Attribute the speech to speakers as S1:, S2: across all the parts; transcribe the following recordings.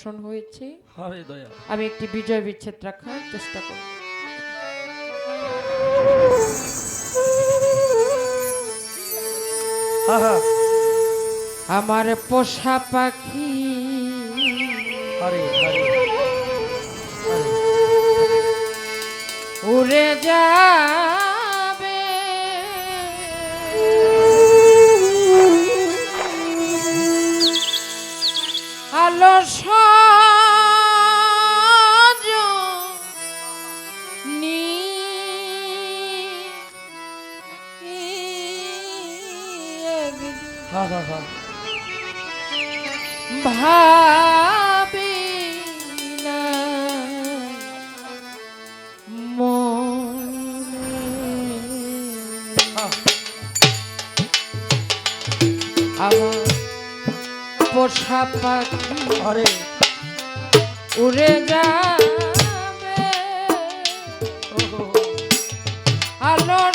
S1: দর্শন হয়েছে। আমি একটি বিজয় বিচ্ছেদ রাখার চেষ্টা করব। আমার পোষা পাখি। উড়ে
S2: যা
S1: ভাবে না। আমার পোষা উড়ে যা আলোর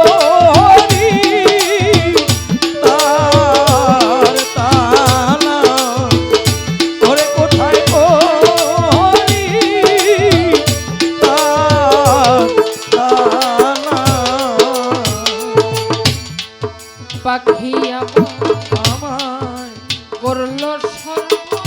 S1: মন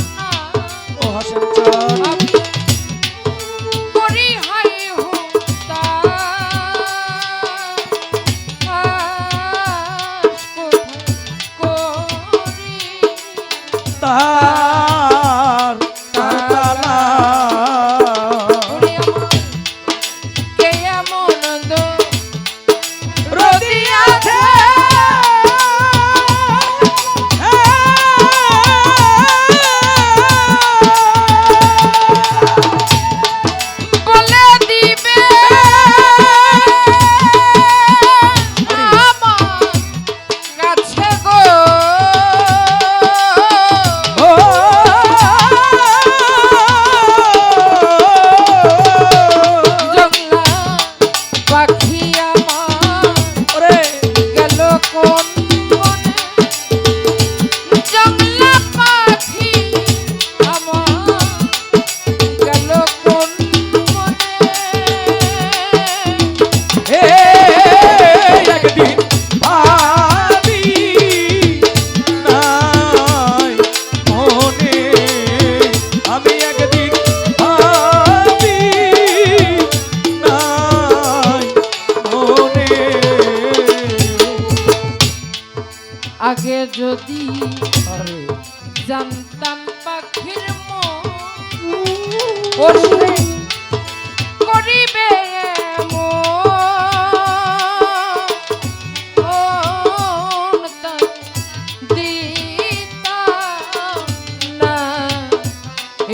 S1: আগে যদি? জানতাম পাখির করিবে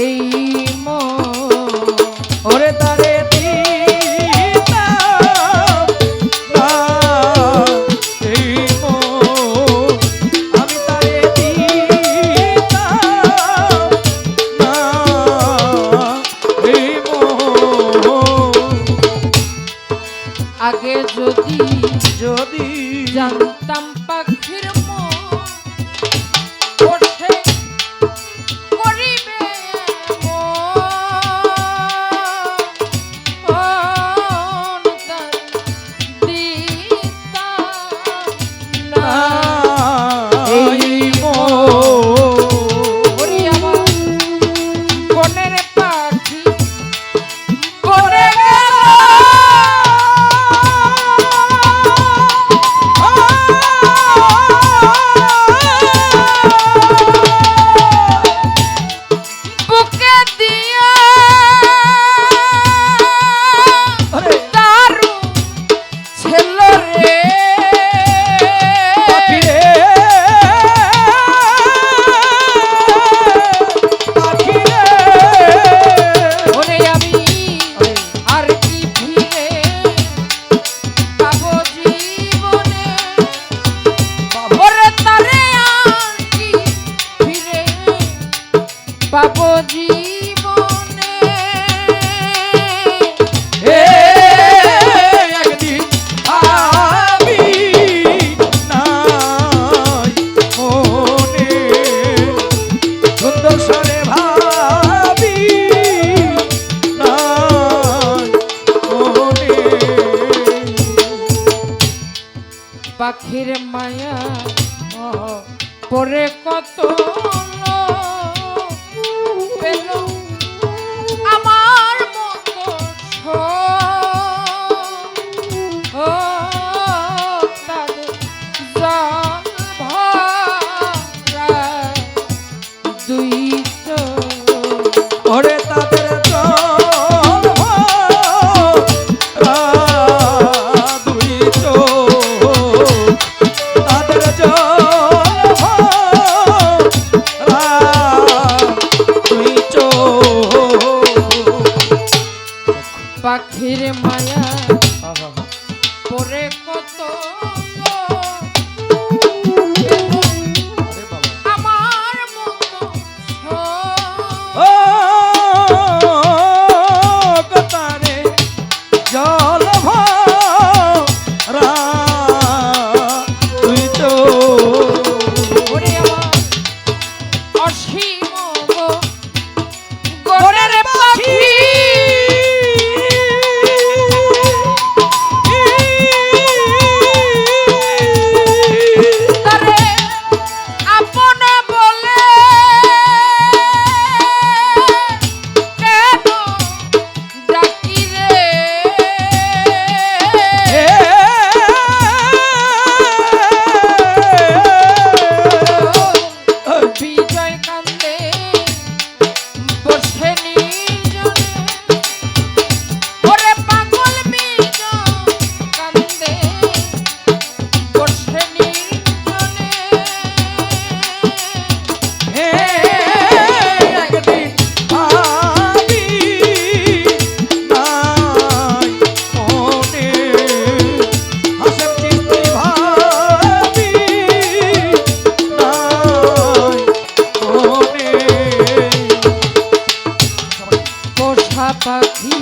S1: এই
S2: মরে তার
S1: তাম পাখির পাবো জীবনে।
S2: একদিন আমি নাই মনে। ভাবি নাই মনে।
S1: পাখির মায়া পরে কত
S2: মায়া। পরে
S1: কত পাখি